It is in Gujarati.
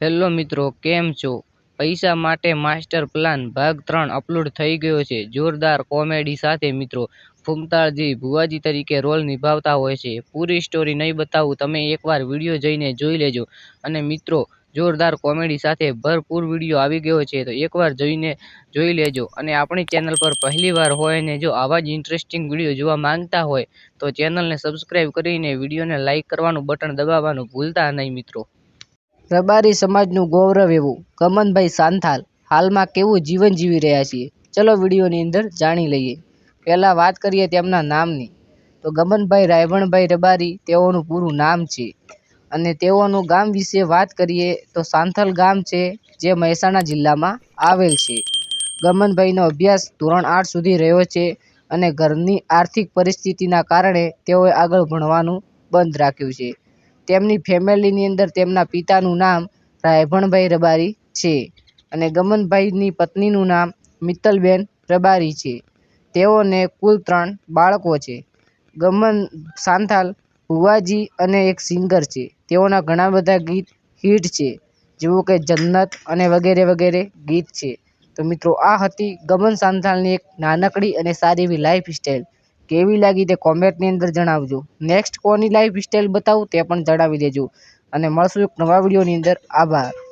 હેલો મિત્રો, કેમ છો? પૈસા માટે માસ્ટર પ્લાન ભાગ ત્રણ અપલોડ થઈ ગયો છે. જોરદાર કોમેડી સાથે મિત્રો ફૂમતાળજી ભુવાજી તરીકે રોલ નિભાવતા હોય છે. પૂરી સ્ટોરી નહીં બતાવું, તમે એકવાર વીડિયો જઈને જોઈ લેજો. અને મિત્રો, જોરદાર કોમેડી સાથે ભરપૂર વીડિયો આવી ગયો છે, તો એકવાર જોઈને જોઈ લેજો. અને આપણી ચેનલ પર પહેલીવાર હોય ને જો આવા જ ઇન્ટરેસ્ટિંગ વીડિયો જોવા માંગતા હોય, તો ચેનલને સબસ્ક્રાઈબ કરીને વિડીયોને લાઇક કરવાનું બટન દબાવવાનું ભૂલતા નહીં મિત્રો. રબારી સમાજનું ગૌરવ એવું. ગમનભાઈ સાંથાલ, હાલમાં કેવું જીવન જીવી રહ્યા છીએ? ચલો વિડીયોની અંદર જાણી લઈએ. પહેલાં વાત કરીએ તેમના નામની. તો ગમનભાઈ રાયવણભાઈ રબારી તેઓનું પૂરું નામ છે. અને તેઓનું ગામ વિશે વાત કરીએ તો સાંથલ ગામ છે જે મહેસાણા જિલ્લામાં આવેલ છે. ગમનભાઈનો અભ્યાસ ધોરણ આઠ સુધી રહ્યો છે અને ઘરની આર્થિક પરિસ્થિતિના કારણે તેઓએ આગળ ભણવાનું બંધ રાખ્યું છે. તેમની ફેમિલીની અંદર તેમના પિતાનું નામ રાયભણભાઈ રબારી છે અને ગમનભાઈની પત્નીનું નામ મિત્તલબેન રબારી છે. તેઓને કુલ ત્રણ બાળકો છે. ગમન સાંથાલ ભુવાજી અને એક સિંગર છે. તેઓના ઘણા બધા ગીત હિટ છે, જેવું કે જન્નત અને વગેરે વગેરે ગીત છે. તો મિત્રો, આ હતી ગમન સાંથાલની એક નાનકડી અને સારી એવી લાઈફ સ્ટાઈલ. કેવી લાગી તે કોમેન્ટની અંદર જણાવજો. નેક્સ્ટ કોની લાઈફ સ્ટાઈલ બતાવું તે પણ જણાવી દેજો. અને મળશું એક નવા વિડીયોની અંદર. આભાર.